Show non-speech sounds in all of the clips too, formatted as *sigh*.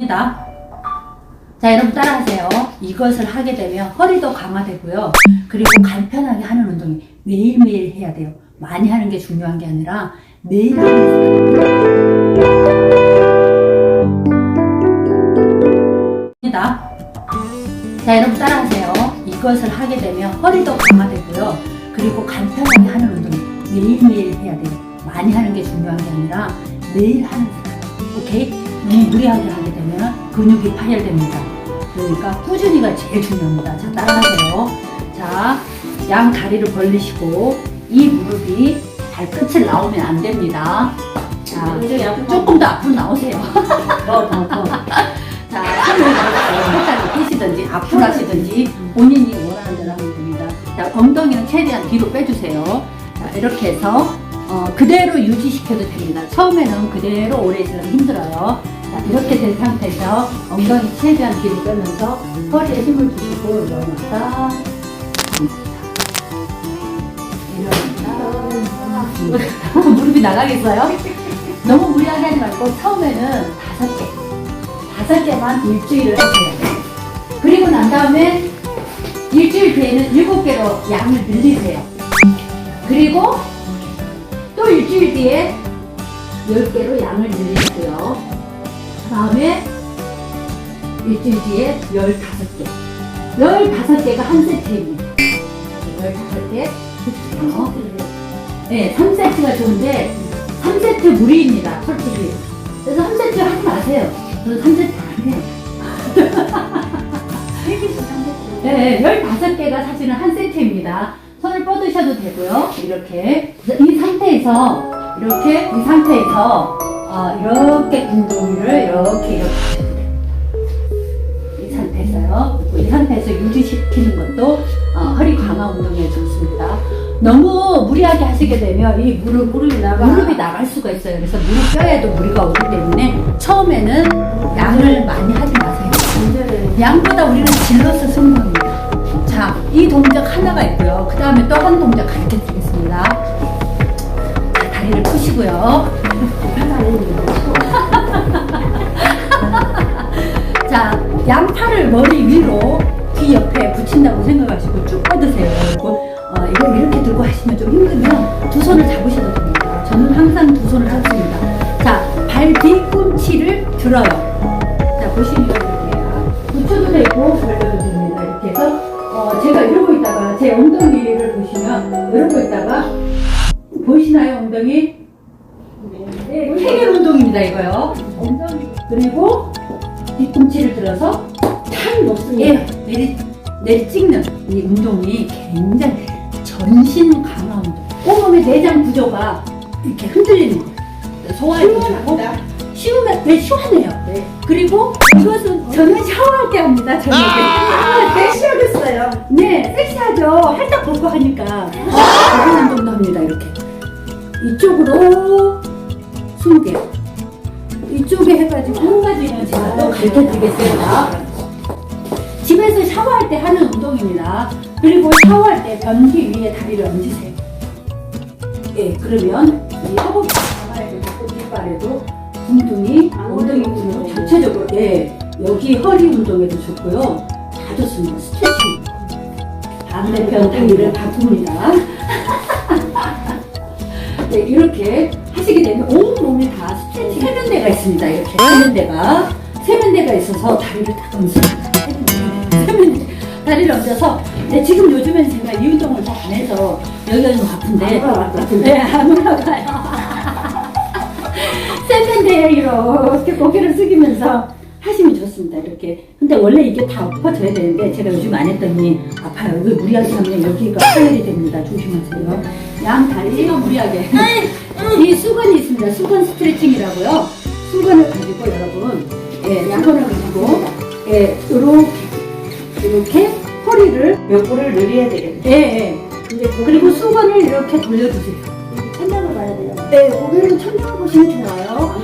입니다. 자, 여러분 따라하세요. 이것을 하게 되면 허리도 강화되고요. 그리고 간편하게 하는 운동이 매일매일 해야 돼요. 많이 하는 게 중요한 게 아니라 매일 하는 입니다. 자, 여러분 따라하세요. 이것을 하게 되면 허리도 강화되고요. 그리고 간편하게 하는 운동이 매일매일 해야 돼요. 많이 하는 게 중요한 게 아니라 매일 하는 습관. 오케이? 너무 무리하게 하게 되면 근육이 파열됩니다. 그러니까 꾸준히가 제일 중요합니다. 자, 따라하세요. 자, 양 다리를 벌리시고 이 무릎이 발끝을 나오면 안 됩니다. 자, 조금 더 앞으로 나오세요. *laughs* 더, 더, 더. *laughs* 자, 손을 살짝 펴시든지 앞으로 하시든지 본인이 원하는 대로 하면 됩니다. 자, 엉덩이는 최대한 뒤로 빼주세요. 자, 이렇게 해서 어, 그대로 유지시켜도 됩니다. 처음에는 그대로 오래 있으면 힘들어요. 자, 이렇게 된 상태에서 엉덩이 최대한 뒤로 빼면서 허리에 힘을 주시고 일어났다. 일어났다. 무릎이 나가겠어요? 너무 무리하게 하지 말고 처음에는 다섯 개. 다섯 개만 일주일을 하세요. 그리고 난 다음에 일주일 뒤에는 일곱 개로 양을 늘리세요. 그리고 또 일주일 뒤에 열 개로 양을 늘리고요. 그 다음에 일주일 뒤에 열다섯 개. 열다섯 개가 한 세트입니다. 열다섯 개. 그렇죠. 네, 3세트가 좋은데 3세트 무리입니다. 솔직히. 그래서 3세트 하지 마세요. 저는 3세트 안 해요. *laughs* 네, 15개가 사실은 한 세트입니다. 뻗으셔도 되고요. 이렇게. 이 상태에서, 이렇게, 이 상태에서, 어, 이렇게 운동을 이렇게, 이렇게. 이 상태에서요. 이 상태에서 유지시키는 것도 어, 허리 강화 운동에 좋습니다. 너무 무리하게 하시게 되면 이 무릎, 무릎이, 나가. 무릎이 나갈 수가 있어요. 그래서 무릎 뼈에도 무리가 오기 때문에 처음에는 양을 많이 하지 마세요. 양보다 우리는 질러서 승부입니다. 자, 이 동작 하나가 있고요. 그 다음에 또 한 동작 가르쳐 드리겠습니다. 자, 다리를 푸시고요. *laughs* 자, 양팔을 머리 위로 귀 옆에 붙인다고 생각하시고 쭉 뻗으세요. 어, 이거 이렇게 들고 하시면 좀 힘들면 두 손을 잡으셔도 됩니다. 저는 항상 두 손을 하습니다 자, 발 뒤꿈치를 들어요. 자, 보시면 이렇게요. 붙여도 되고 벌려도 됩니다. 이렇게 해서 어, 제가 이러고 있다가 제 엉덩이를 보시면 이러고 있다가 보이시나요 엉덩이? 네, 케겔 운동입니다 이거요. 엉덩이 그리고 뒤꿈치를 들어서 탁 놓습니다. 예, 내리 내리 찍는 이 운동이 굉장히 전신 강화 운동. 온몸의 내장 구조가 이렇게 흔들리는 거예요. 소화해주고 쉬우면 네, 시원해요. 그리고 이것은 저는 샤워할 때 합니다. 저녁에. 샤워할 때 섹시하겠어요. 네, 섹시하죠. 할딱 벗고 하니까. 다른 운동도 합니다, 이렇게. 이쪽으로 20개. 이쪽에 해가지고 한 가지는 제가 또 가르쳐 드리겠습니다. 집에서 샤워할 때 하는 운동입니다. 그리고 샤워할 때 변기 위에 다리를 얹으세요. 예, 그러면 이 허벅지 가마에도 뒷발에도 둥둥이, 엉덩이 근육 전체적으로 예, 여기 허리 운동에도 좋고요. 다 좋습니다. 스트레칭. 반대편 다리를 바꿉니다. 네, 이렇게 하시게 되면 온 몸이 다 스트레칭 세면대가 있습니다. 이렇게 세면대가 세면대가 있어서 다리를 딱 얹습니다. 세면대 다리를 얹어서 네, 지금 요즘엔 제가 이 운동을 잘 안 해서 여기가 좀 아픈데 안 올라갈 것 같은데. 네. 세면대에 이렇게 고개를 숙이면서 하시면 좋습니다. 이렇게. 근데 원래 이게 다 엎어져야 되는데 제가 요즘 안 했더니 아파요. 이거 무리하게 하면 여기가 파열이 됩니다. 조심하세요. 양 다리가 무리하게. 이 수건이 있습니다. 수건 스트레칭이라고요. 수건을 가지고 여러분, 예, 수건을 가지고, 예, 요렇게, 이렇게 허리를, 요거를 늘려야 되겠네. 예, 예. 그리고 수건을 이렇게 돌려주세요. 네, 고개를 천장을 보시면 좋아요.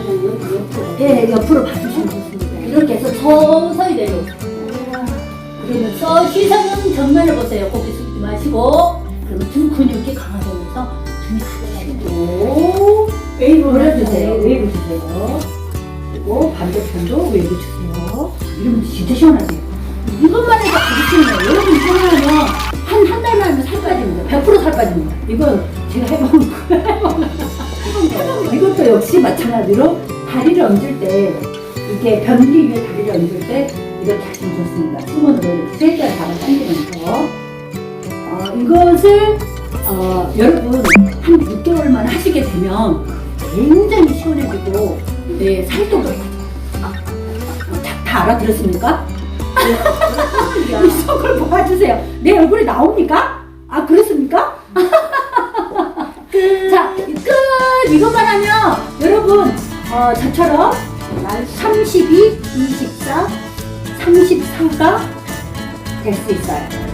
네, 옆으로 봐주시면 좋습니다. 이렇게 해서 서서히 내려오세요. 그러면서 시선은 정면을 보세요. 고개 숙이지 마시고. 그러면 등 근육이 강화되면서 등이 가지고 웨이브 올려주세요. 웨이브 주세요. 그리고 반대편도 외워주세요. 이러면 진짜 시원하세요. 이것만 해도 아주 시원해요. 여러분 이거 하면 한, 한 달만 하면 살 빠집니다. 100%살 빠집니다. 이건 제가 해본 거예요. 이것도 역시 마찬가지로 다리를 얹을 때 이게 변기 위에 다리를 얹을 때 이렇게 하시면 좋습니다. 수건으로 이렇게 세게 잡아 당기면서 어, 이것을 어, 여러분 한 6개월만 하시게 되면 굉장히 시원해지고 네, 살도 더 아, 어, 다, 다 알아들었습니까? *laughs* 이 속을 보아주세요. 내 얼굴이 나옵니까? 아 그렇습니까? *laughs* 자, 끝! 이것만 하면 여러분 어, 저처럼 32, 24, 34가 될 수 있어요.